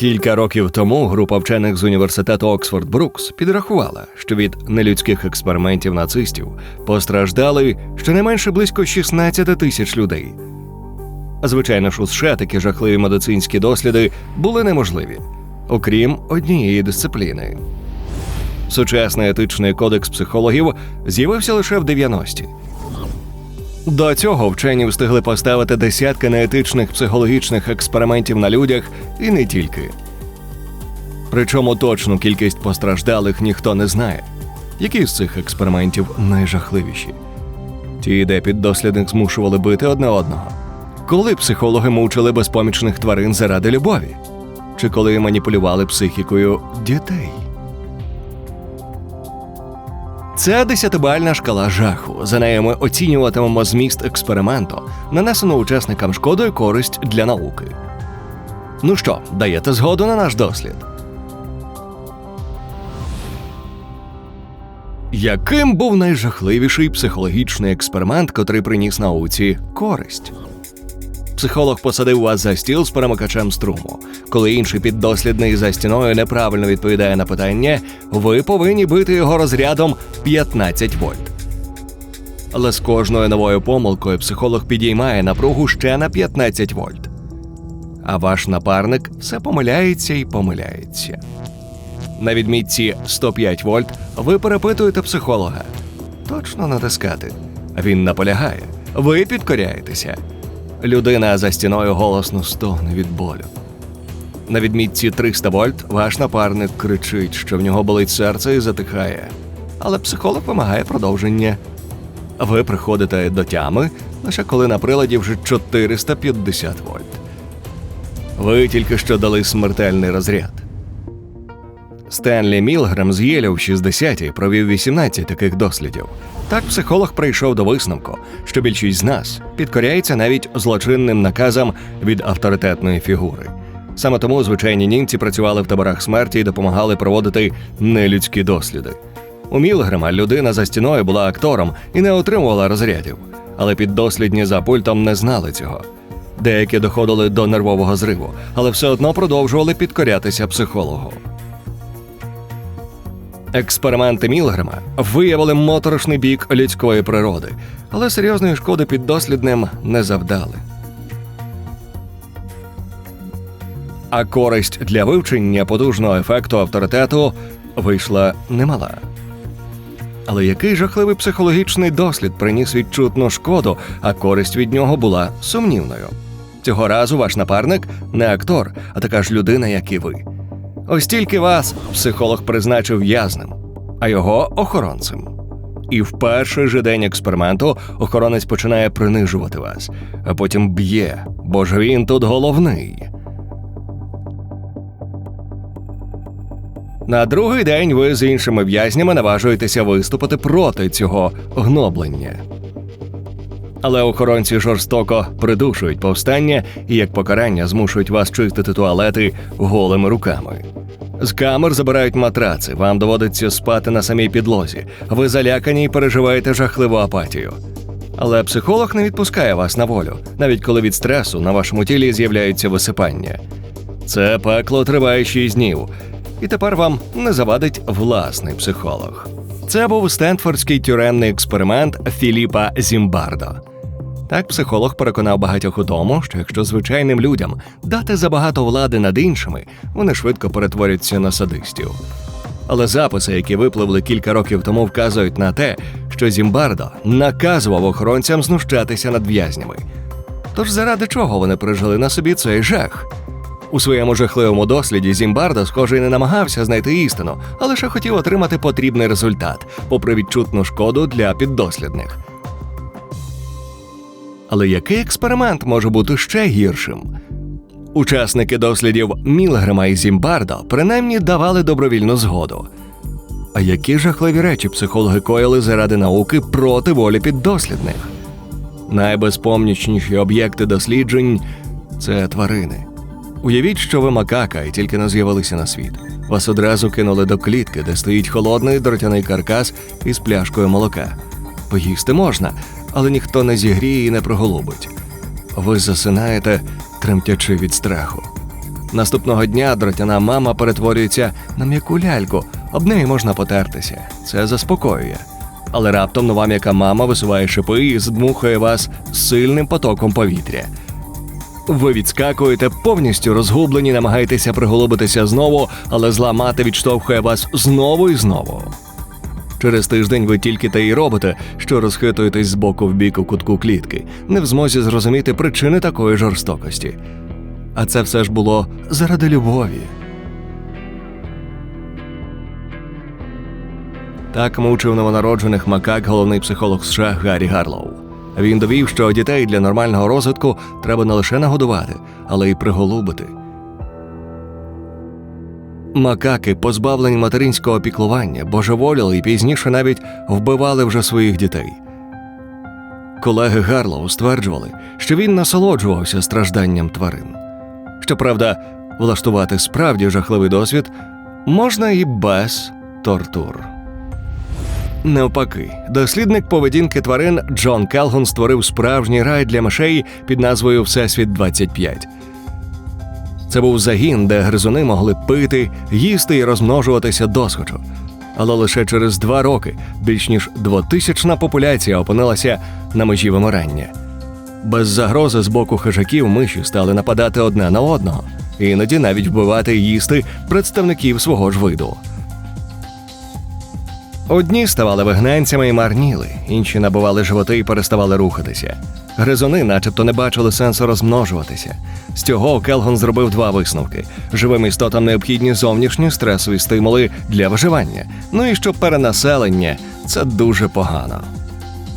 Кілька років тому група вчених з університету Оксфорд Брукс підрахувала, що від нелюдських експериментів нацистів постраждали щонайменше близько 16 тисяч людей. Звичайно ж, у США такі жахливі медицинські досліди були неможливі, окрім однієї дисципліни. Сучасний етичний кодекс психологів з'явився лише в 90-ті. До цього вчені встигли поставити десятки неетичних психологічних експериментів на людях і не тільки. Причому точну кількість постраждалих ніхто не знає. Які з цих експериментів найжахливіші? Ті, де піддослідних змушували бити одне одного. Коли психологи мучили безпомічних тварин заради любові? Чи коли маніпулювали психікою дітей? Це десятибальна шкала жаху. За нею ми оцінюватимемо зміст експерименту, нанесену учасникам шкоду і користь для науки. Ну що, даєте згоду на наш дослід? Яким був найжахливіший психологічний експеримент, котрий приніс науці користь? Психолог посадив вас за стіл з перемикачем струму. Коли інший піддослідний за стіною неправильно відповідає на питання, ви повинні бити його розрядом 15 вольт. Але з кожною новою помилкою психолог підіймає напругу ще на 15 вольт. А ваш напарник все помиляється і помиляється. На відмітці 105 вольт ви перепитуєте психолога. Точно натискати. Він наполягає. Ви підкоряєтеся. Людина за стіною голосно стогне від болю. На відмітці 300 вольт ваш напарник кричить, що в нього болить серце і затихає. Але психолог вимагає продовження. Ви приходите до тями лише коли на приладі вже 450 вольт. Ви тільки що дали смертельний розряд. Стенлі Мілграм з Єля в 60-ті провів 18 таких дослідів. Так психолог прийшов до висновку, що більшість з нас підкоряється навіть злочинним наказам від авторитетної фігури. Саме тому звичайні німці працювали в таборах смерті і допомагали проводити нелюдські досліди. У Мілграма людина за стіною була актором і не отримувала розрядів, але піддослідні за пультом не знали цього. Деякі доходили до нервового зриву, але все одно продовжували підкорятися психологу. Експерименти Мілгрема виявили моторошний бік людської природи, але серйозної шкоди піддослідним не завдали. А користь для вивчення потужного ефекту авторитету вийшла немала. Але який жахливий психологічний дослід приніс відчутну шкоду, а користь від нього була сумнівною. Цього разу ваш напарник не актор, а така ж людина, як і ви. Ось тільки вас психолог призначив в'язним, а його охоронцем. І в перший же день експерименту охоронець починає принижувати вас, а потім б'є, бо ж він тут головний. На другий день ви з іншими в'язнями наважуєтеся виступити проти цього гноблення. Але охоронці жорстоко придушують повстання і як покарання змушують вас чистити туалети голими руками. З камер забирають матраци, вам доводиться спати на самій підлозі. Ви залякані і переживаєте жахливу апатію. Але психолог не відпускає вас на волю, навіть коли від стресу на вашому тілі з'являються висипання. Це пекло триває 6 днів, і тепер вам не завадить власний психолог. Це був стенфордський тюремний експеримент Філіпа Зімбардо. Так психолог переконав багатьох у тому, що якщо звичайним людям дати забагато влади над іншими, вони швидко перетворяться на садистів. Але записи, які випливли кілька років тому, вказують на те, що Зімбардо наказував охоронцям знущатися над в'язнями. Тож заради чого вони пережили на собі цей жах? У своєму жахливому досліді Зімбардо, схоже, й не намагався знайти істину, а лише хотів отримати потрібний результат, попри відчутну шкоду для піддослідних. Але який експеримент може бути ще гіршим? Учасники дослідів Мілгрема і Зімбардо принаймні давали добровільну згоду. А які жахливі речі психологи коїли заради науки проти волі піддослідних? Найбезпомнічніші об'єкти досліджень це тварини. Уявіть, що ви макака і тільки не з'явилися на світ. Вас одразу кинули до клітки, де стоїть холодний дротяний каркас із пляшкою молока. Поїсти можна, але ніхто не зігріє і не проголубить. Ви засинаєте, тремтячи від страху. Наступного дня дротяна мама перетворюється на м'яку ляльку, об неї можна потертися. Це заспокоює. Але раптом нова м'яка мама висуває шипи і здмухує вас сильним потоком повітря. Ви відскакуєте повністю розгублені, намагаєтеся приголубитися знову, але зла мати відштовхує вас знову і знову. Через тиждень ви тільки те й робите, що розхитуєтесь з боку в бік у кутку клітки, не в змозі зрозуміти причини такої жорстокості. А це все ж було заради любові. Так мучив новонароджених макак головний психолог США Гаррі Гарлоу. Він довів, що дітей для нормального розвитку треба не лише нагодувати, але й приголубити. Макаки, позбавлені материнського піклування, божеволіли і пізніше навіть вбивали вже своїх дітей. Колеги Гарлоу стверджували, що він насолоджувався стражданням тварин. Щоправда, влаштувати справді жахливий досвід можна і без тортур. Навпаки, дослідник поведінки тварин Джон Келгун створив справжній рай для мишей під назвою Всесвіт 25. Це був загін, де гризуни могли пити, їсти і розмножуватися досхочу. Але лише через два роки більш ніж двотисячна популяція опинилася на межі вимирання. Без загрози з боку хижаків миші стали нападати одне на одного, іноді навіть вбивати і їсти представників свого ж виду. Одні ставали вигнанцями і марніли, інші набували животи і переставали рухатися. Гризуни, начебто, не бачили сенсу розмножуватися. З цього Келгон зробив два висновки: живим істотам необхідні зовнішні стресові стимули для виживання. Ну і що перенаселення це дуже погано.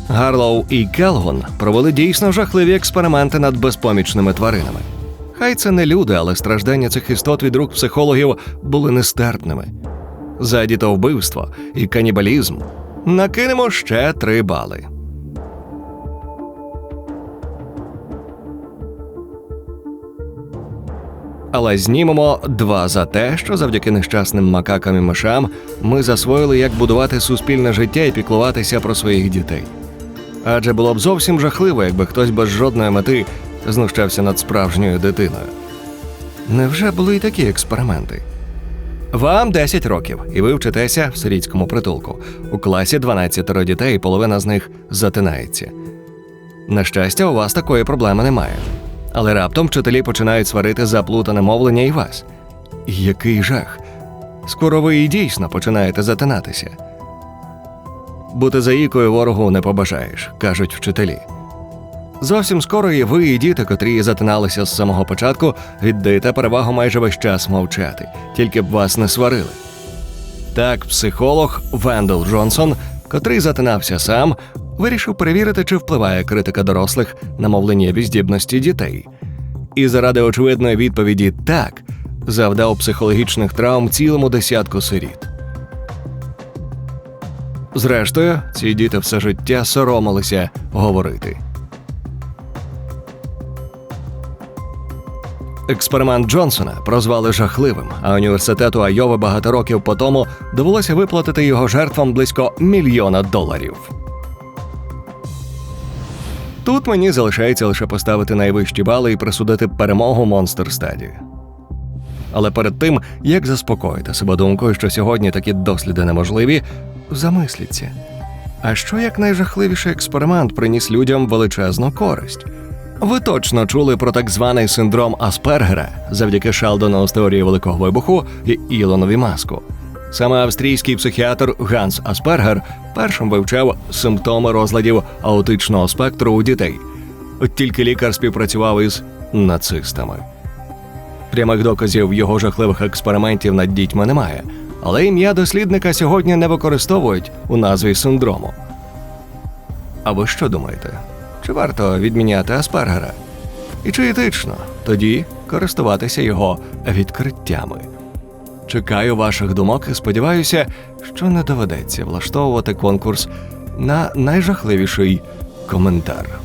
Гарлоу і Келгон провели дійсно жахливі експерименти над безпомічними тваринами. Хай це не люди, але страждання цих істот від рук психологів були нестерпними. За дітовбивство і канібалізм накинемо ще три бали. Але знімемо два за те, що завдяки нещасним макакам і мишам ми засвоїли, як будувати суспільне життя і піклуватися про своїх дітей. Адже було б зовсім жахливо, якби хтось без жодної мети знущався над справжньою дитиною. Невже були й такі експерименти? Вам 10 років, і ви вчитеся в сирійському притулку. У класі 12 дітей, половина з них затинається. На щастя, у вас такої проблеми немає. Але раптом вчителі починають сварити за плутане мовлення і вас. Який жах! Скоро ви і дійсно починаєте затинатися. Бути заїкою ворогу не побажаєш, кажуть вчителі. Зовсім скоро і ви, і діти, котрі затиналися з самого початку, віддаєте перевагу майже весь час мовчати, тільки б вас не сварили. Так, психолог Вендел Джонсон, котрий затинався сам, вирішив перевірити, чи впливає критика дорослих на мовленнєві здібності дітей. І заради очевидної відповіді так завдав психологічних травм цілому десятку сиріт. Зрештою, ці діти все життя соромилися говорити. Експеримент Джонсона прозвали жахливим, а університету Айови багато років по тому довелося виплатити його жертвам близько мільйона доларів. Тут мені залишається лише поставити найвищі бали і присудити перемогу Монстер Стаді. Але перед тим, як заспокоїти себе думкою, що сьогодні такі досліди неможливі, замисліться. А що як найжахливіший експеримент приніс людям величезну користь? Ви точно чули про так званий синдром Аспергера завдяки Шелдону з теорії Великого Вибуху і Ілонові Маску. Саме австрійський психіатр Ганс Аспергер першим вивчав симптоми розладів аутичного спектру у дітей. От тільки лікар співпрацював із нацистами. Прямих доказів його жахливих експериментів над дітьми немає, але ім'я дослідника сьогодні не використовують у назві синдрому. А ви що думаєте? Чи варто відміняти Аспергера? І чи етично тоді користуватися його відкриттями? Чекаю ваших думок і сподіваюся, що не доведеться влаштовувати конкурс на найжахливіший коментар.